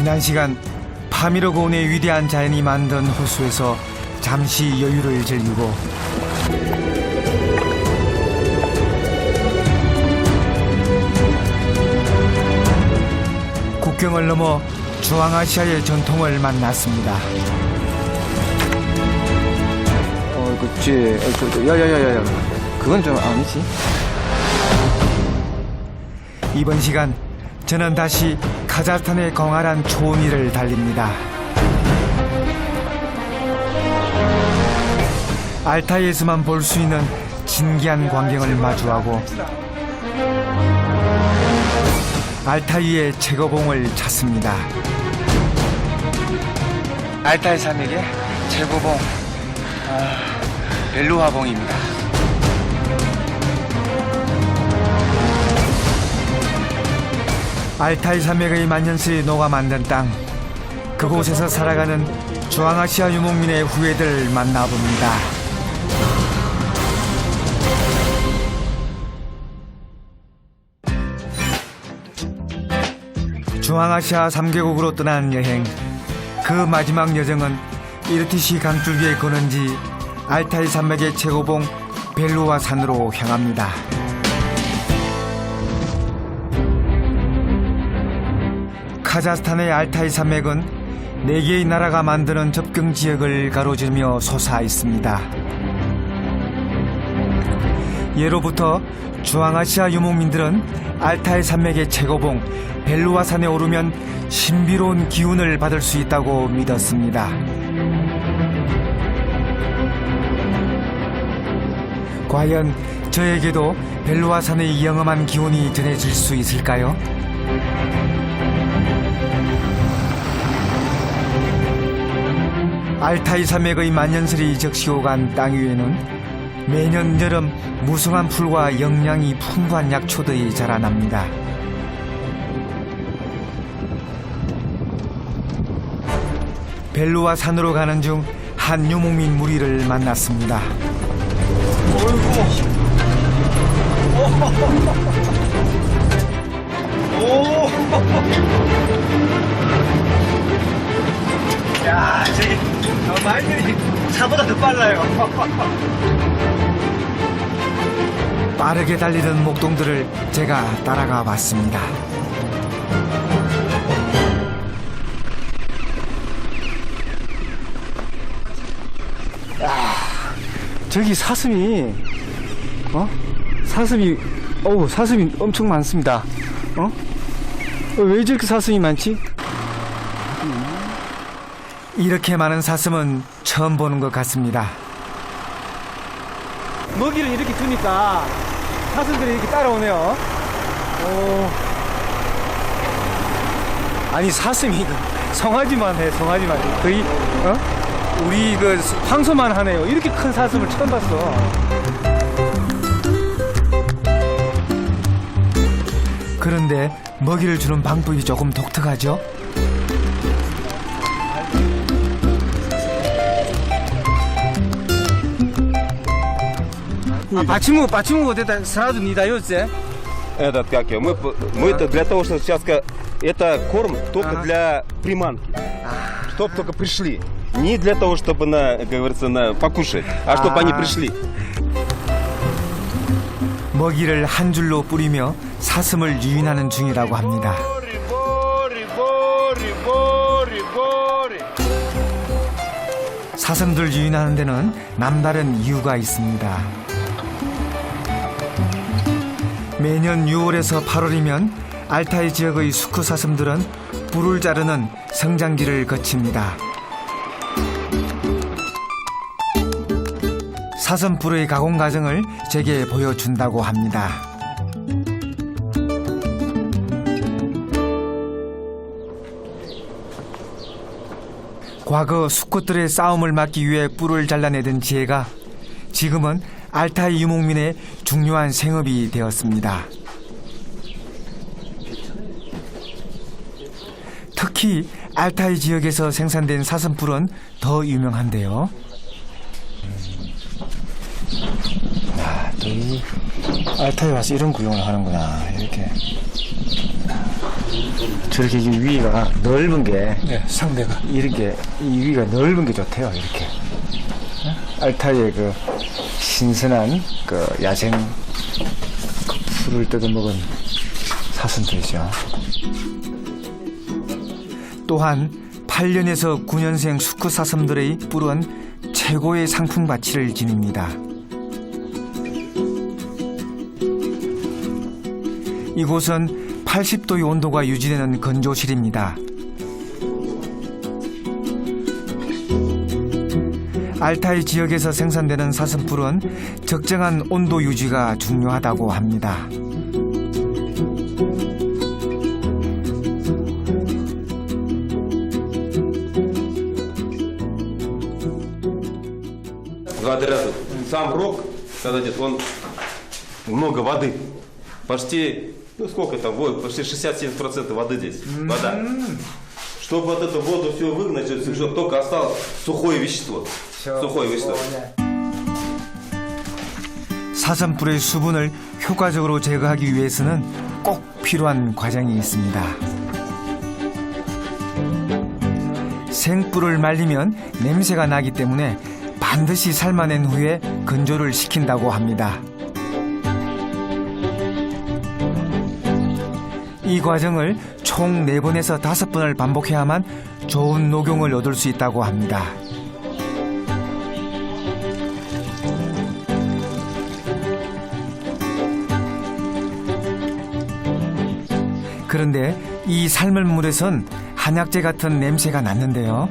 지난 시간 파미르고운의 위대한 자연이 만든 호수에서 잠시 여유를 즐기고 국경을 넘어 중앙아시아의 전통을 만났습니다. 어, 그치. 어, 야야야야야. 그건 좀 아니지. 이번 시간 저는 다시 카자흐스탄의 광활한 초원위를 달립니다. 알타이에서만 볼 수 있는 진기한 광경을 마주하고 알타이의 최고봉을 찾습니다. 알타이 산맥의 최고봉 아, 벨루아봉입니다. 알타이 산맥의 만년슬이 녹아 만든 땅 그곳에서 살아가는 중앙아시아 유목민의 후예들을 만나봅니다. 중앙아시아 3개국으로 떠난 여행 그 마지막 여정은 이르티시 강줄기에 거는 지 알타이 산맥의 최고봉 벨루아 산으로 향합니다. 카자흐스탄의 알타이 산맥은 네 개의 나라가 만드는 접경 지역을 가로지르며 솟아 있습니다. 예로부터 중앙아시아 유목민들은 알타이 산맥의 최고봉 벨루아 산에 오르면 신비로운 기운을 받을 수 있다고 믿었습니다. 과연 저에게도 벨루아 산의 영험한 기운이 전해질 수 있을까요? 알타이 산맥의 만년설이 적시고 간 땅 위에는 매년 여름 무성한 풀과 영양이 풍부한 약초들이 자라납니다. 벨루아 산으로 가는 중 한 유목민 무리를 만났습니다. 빠르게 달리던 목동들을 제가 따라가 봤습니다. 저기 사슴이, 어? 사슴이, 어우, 사슴이 엄청 많습니다. 어? 어, 왜 저렇게 사슴이 많지? 이렇게 많은 사슴은 처음 보는 것 같습니다. 먹이를 이렇게 두니까 사슴들이 이렇게 따라오네요. 오. 아니 사슴이 성하지만 해 성하지만 해. 거의 어? 우리 그 황소만 하네요. 이렇게 큰 사슴을 처음 봤어. 그런데 먹이를 주는 방법이 조금 독특하죠? 아, почему почему вот это сразу не даете? Этот, как его, мы, п- мы это для того, что сейчас, ка- это корм только Ага. для приманки. Чтоб только пришли. Не для того, чтобы на, как говорится, на покушать, а чтобы они А. пришли. 먹이를 한 줄로 뿌리며 사슴을 유인하는 중이라고 합니다. 사슴들 유인하는 데는 남다른 이유가 있습니다. 매년 6월에서 8월이면 알타이 지역의 수크 사슴들은 뿔을 자르는 성장기를 거칩니다. 사슴 뿔의 가공 과정을 제게 보여준다고 합니다. 과거 수컷들의 싸움을 막기 위해 뿔을 잘라내던 지혜가 지금은 알타이 유목민의 중요한 생업이 되었습니다. 특히 알타이 지역에서 생산된 사슴뿔은 더 유명한데요. 알타에 와서 이런 구경을 하는구나. 이렇게. 저렇게 이 위가 넓은 게 네, 상대가. 이렇게 이 위가 넓은 게 좋대요. 이렇게 어? 알타이의 그 신선한 그 야생 그 풀을 뜯어먹은 사슴들이죠. 또한 8년에서 9년생 수컷 사슴들의 뿔은 최고의 상품 가치를 지닙니다. 이곳은 80도의 온도가 유지되는 건조실입니다. 알타이 지역에서 생산되는 사슴뿔은 적정한 온도 유지가 중요하다고 합니다. Благодаря сам рог, когда идет, он много воды. Почти, ну сколько там, вот, почти 60-70% воды здесь. Вода. Чтобы вот эту воду все выгнать, чтобы только осталось сухое вещество. Сухое вещество. 사슴뿔의 수분을 효과적으로 제거하기 위해서는 꼭 필요한 과정이 있습니다. 생뿔을 말리면 냄새가 나기 때문에 반드시 삶아낸 후에 건조를 시킨다고 합니다. 이 과정을 총 4번에서 5번을 반복해야만 좋은 녹용을 얻을 수 있다고 합니다. 그런데 이 삶은 물에선 한약재 같은 냄새가 났는데요.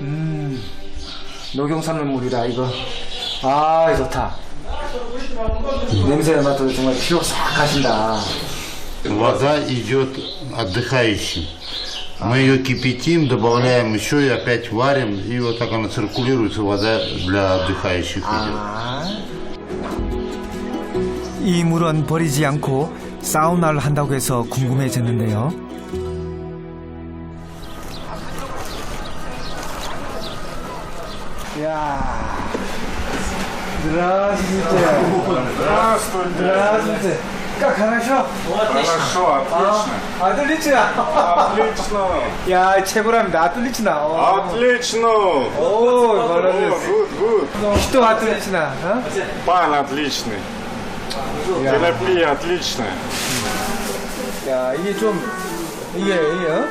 음, 녹용 삶은 물이라 이거. 아, 좋다. 냄새 맡아도 정말 피로 싹 가신다. Вода идет отдыхающим. Мы ее кипятим, добавляем еще и опять варим, и вот так она циркулируется, вода для отдыхающих идет. 이 물은 버리지 않고 사우나를 한다고 해서 궁금해졌는데요. 야 Здравствуйте. Здравствуйте. Здравствуйте. Как хорошо? Хорошо, отлично. 아, 아들리치나. Отлично. 야, 최고랍니다. 아들리치나. 어. Отлично. 오, молодец. Good, good. Что 아들리 치나? 어? Пан отличный. Терапия отличная. 야, 이게 좀 이게 이게 어?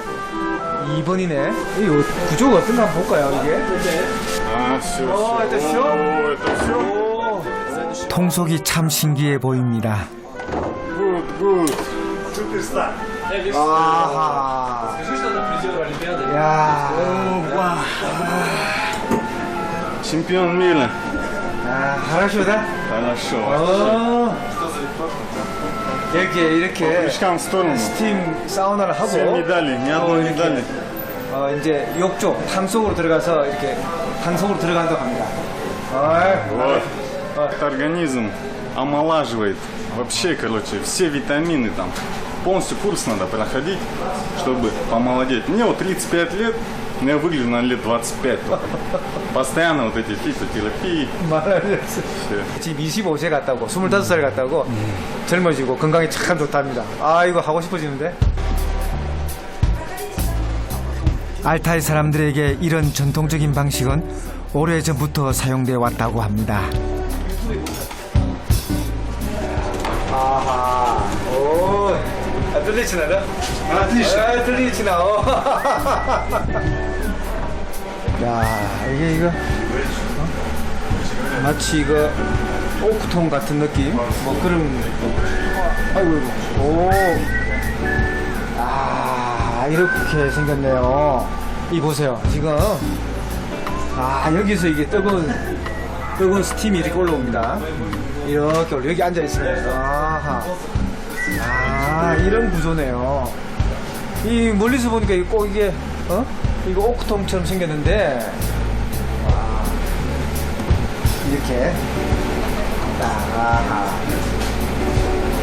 2번이네. 이거 구조가 어떤가 한번 볼까요, 이게? А, все, О, это всё? это все? 오. 통속이 참 신기해 보입니다. Good, good. 아하. 야. Чемпион мира. 아, хорошо, да? Хорошо. 어. 이렇게 이렇게 Крючкам в сторону. 스팀 사우나를 하고 Все медали, ни одной 이렇게. медали. 어, 이제 욕조 탕 속으로 들어가서 이렇게 탕 속으로 들어간다고 합니다. 어이, Вот. Этот организм омолаживает вообще, короче, все витамины там. Полностью курс надо проходить, чтобы помолодеть. Мне вот 35 лет, но я выгляжу на лет 25 только. Постоянно вот эти фитотерапии. 말하면서 Все. 지금 25세 같다고 25살 같다고 젊어지고 건강이 참 좋답니다. 아 이거 하고 싶어지는데. 알타이 사람들에게 이런 전통적인 방식은 오래전부터 사용돼 왔다고 합니다. 아하. 오. 아, 들리치 야, 이게 이거 어? 마치 이거 오크통 같은 느낌? 뭐 그런 아이고 이고 오. 아, 이렇게 생겼네요. 이 보세요. 지금 아, 여기서 이게 뜨거운 뜨거운 스팀이 이렇게 올라옵니다. 이렇게 올라 여기 앉아 있으면 아하. 아 이런 구조네요. 이 멀리서 보니까 이꼭 이게 어 이거 오크통처럼 생겼는데 와, 이렇게 아하.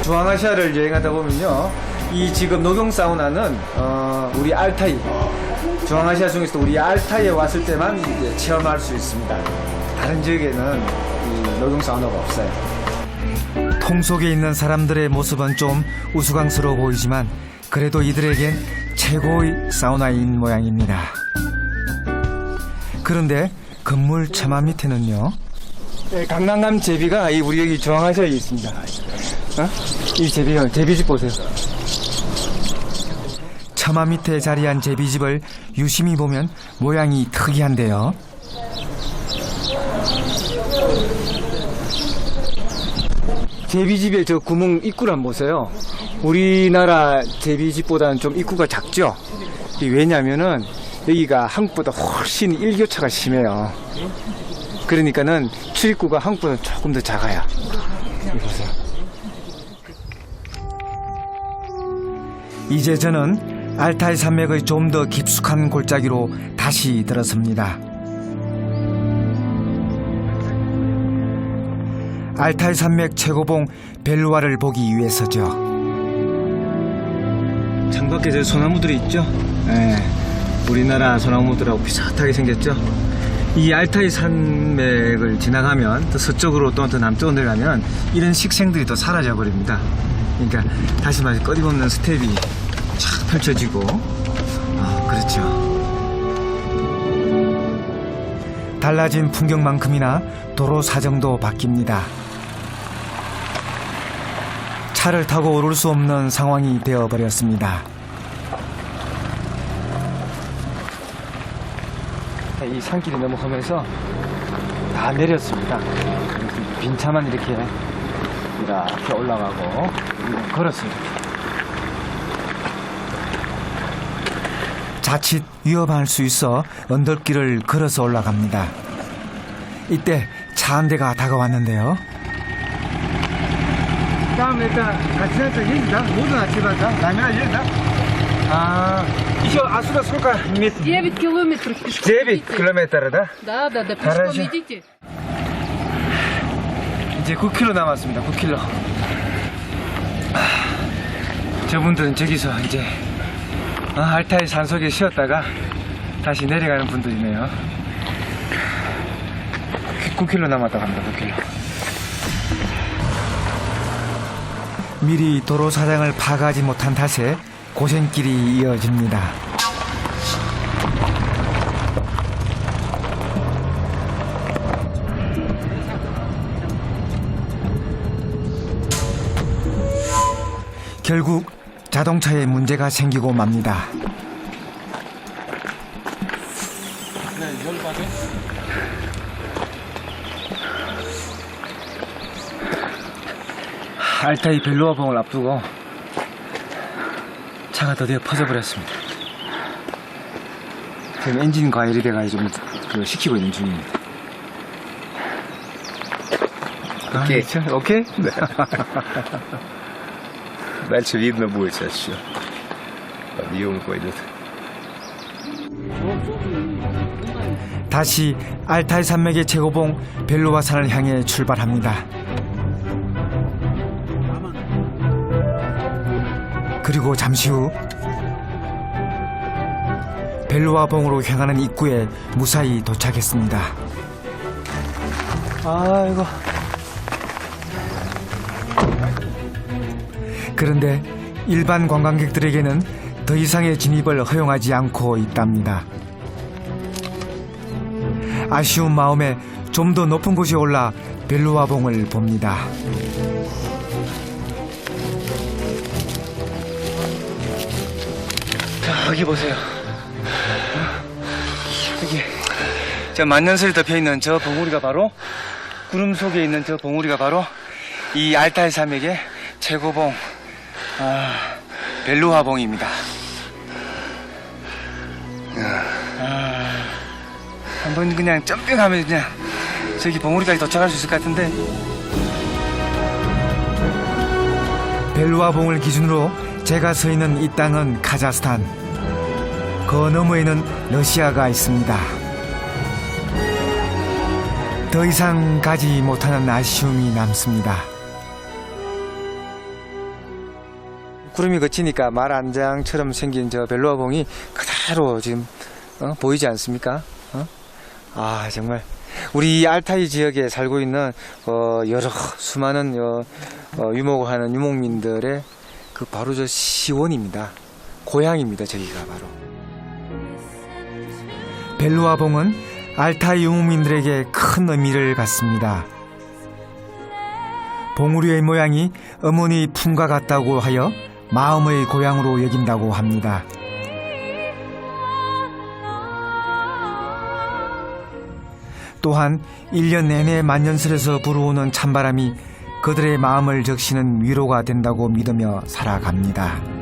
중앙아시아를 여행하다 보면요. 이 지금 녹용 사우나는 어, 우리 알타이 중앙아시아 중에서도 우리 알타이에 왔을 때만 체험할 수 있습니다. 다른 지역에는 이 녹용 사우나가 없어요. 통 속에 있는 사람들의 모습은 좀 우스꽝스러워 보이지만 그래도 이들에겐 최고의 사우나인 모양입니다. 그런데 건물 처마 밑에는요. 네, 강남감 제비가 이 우리 여기 중앙아시아에 있습니다. 어? 이 제비가 제비집 보세요. 처마 밑에 자리한 제비집을 유심히 보면 모양이 특이한데요. 제비집의 저 구멍 입구를 한번 보세요. 우리나라 제비집보다는 좀 입구가 작죠? 이 왜냐면은 여기가 한국보다 훨씬 일교차가 심해요. 그러니까는 출입구가 한국보다 조금 더 작아요. 이제 저는 알타이 산맥의 좀 더 깊숙한 골짜기로 다시 들어섭니다. 알타이 산맥 최고봉 벨루아를 보기 위해서죠. 창밖에 저 소나무들이 있죠? 예. 우리나라 소나무들하고 비슷하게 생겼죠? 이 알타이 산맥을 지나가면 또 서쪽으로 또더 남쪽으로 내려가면 이런 식생들이 또 사라져 버립니다. 그러니까 다시 말해 꺼리없는 스텝이 쫙 펼쳐지고 아 그렇죠. 달라진 풍경만큼이나 도로 사정도 바뀝니다. 차를 타고 오를 수 없는 상황이 되어버렸습니다. 이 산길이 넘어가면서 다 내렸습니다. 빈 차만 이렇게 이렇게 올라가고 걸었습니다. 자칫 위험할 수 있어 언덕길을 걸어서 올라갑니다. 이때 차 한 대가 다가왔는데요. 다음 일단 같이 해서 여기다 모든 아침마다 라면 여기다 아 еще отсюда сколько метров? 9 километров пешком. 9 идите. километров, да? Да, да, да, пешком Хорошо. идите. 이제 9km 남았습니다. 9km. 저분들은 저기서 이제 어, 알타이 산속에 쉬었다가 다시 내려가는 분들이네요. 9km 남았다 갑니다. 9km. 미리 도로 사정을 파악하지 못한 탓에 고생길이 이어집니다. 결국 자동차에 문제가 생기고 맙니다. 알타이 벨로아봉을 앞두고 차가 드디어 퍼져버렸습니다. 지금 엔진 과열이 돼가지고 좀 그 시키고 있는 중입니다. Окей. 아, 오케이? Дальше видно будет сейчас еще. Подъем пойдет. 다시 알타이 산맥의 최고봉 벨로와 산을 향해 출발합니다. 그리고 잠시 후 벨로와 봉으로 향하는 입구에 무사히 도착했습니다. 아이고. 그런데 일반 관광객들에게는 더 이상의 진입을 허용하지 않고 있답니다. 아쉬운 마음에 좀 더 높은 곳에 올라 벨루아 봉을 봅니다. 여기 보세요. 여기 저 만년설이 덮여 있는 저 봉우리가 바로 구름 속에 있는 저 봉우리가 바로 이 알타이 산맥의 최고봉 아, 벨루아봉입니다. 아, 한번 그냥 점핑하면 그냥 저기 봉우리까지 도착할 수 있을 것 같은데 벨루아 봉을 기준으로 제가 서 있는 이 땅은 카자흐스탄. 그 너머에는 러시아가 있습니다. 더 이상 가지 못하는 아쉬움이 남습니다. 구름이 거치니까 말 안장처럼 생긴 저 벨루아봉이 그대로 지금 어, 보이지 않습니까? 어? 아 정말 우리 알타이 지역에 살고 있는 어, 여러 수많은 어, 어, 유목을 하는 유목민들의 그 바로 저 시원입니다. 고향입니다. 저기가 바로. 벨루아봉은 알타이 유목민들에게 큰 의미를 갖습니다. 봉우리의 모양이 어머니 품과 같다고 하여 마음의 고향으로 여긴다고 합니다. 또한 1년 내내 만년설에서 불어오는 찬바람이 그들의 마음을 적시는 위로가 된다고 믿으며 살아갑니다.